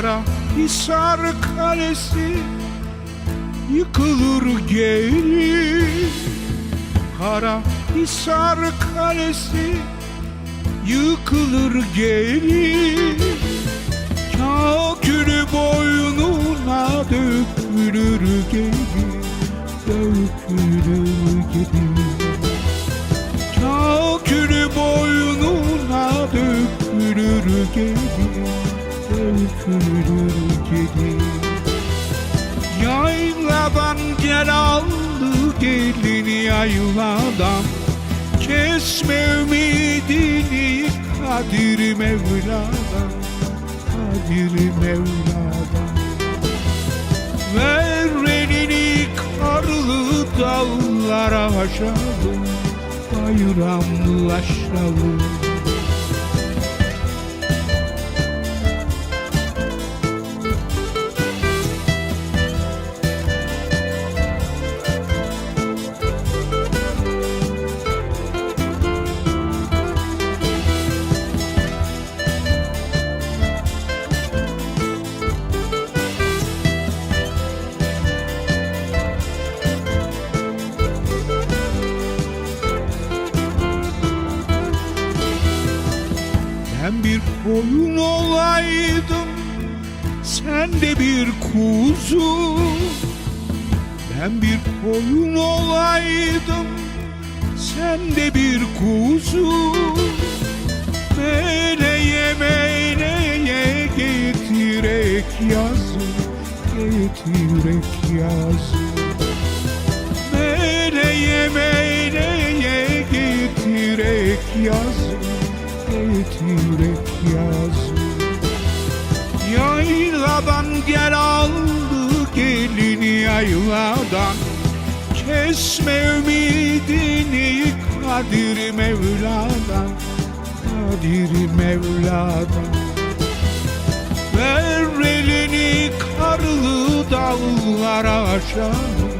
Kara Hisar Kalesi yıkılır gelir Kara Hisar Kalesi yıkılır gelir Kakülü boynuna dökülür gelir Dökülür gelir Kakülü boynuna dökülür gelir Dökülür gelir Yayladan gel aldı gelini yayladan Kesme ümidini Kadir Mevla'dan Kadir Mevla'dan. Ver elini karlı dağlara aşalım. Bayramlaşalım Ben bir koyun olaydım Sen de bir kuzu. Ben bir koyun olaydım Sen de bir kuzu. Meleye meleye getirek yazı Getirek yazı. Meleye meleye getirek yazı Getirek yazı Yayladan gel aldı gelini yayladan. Kesme ümidini Kadir Mevla'dan Kadir Mevla'dan. Ver elini karlı dağlara aşalım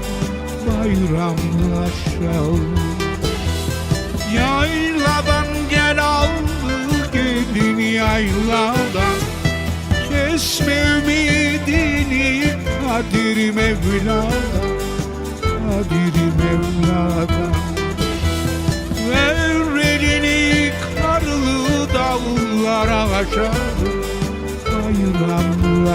Bayramlaşalım Yayladan gelin yayladan Kesme ümidini Kadir Mevla'dan Kadir Mevla'dan. Ver elini karlı dağlara aşalım Bayramlaşalım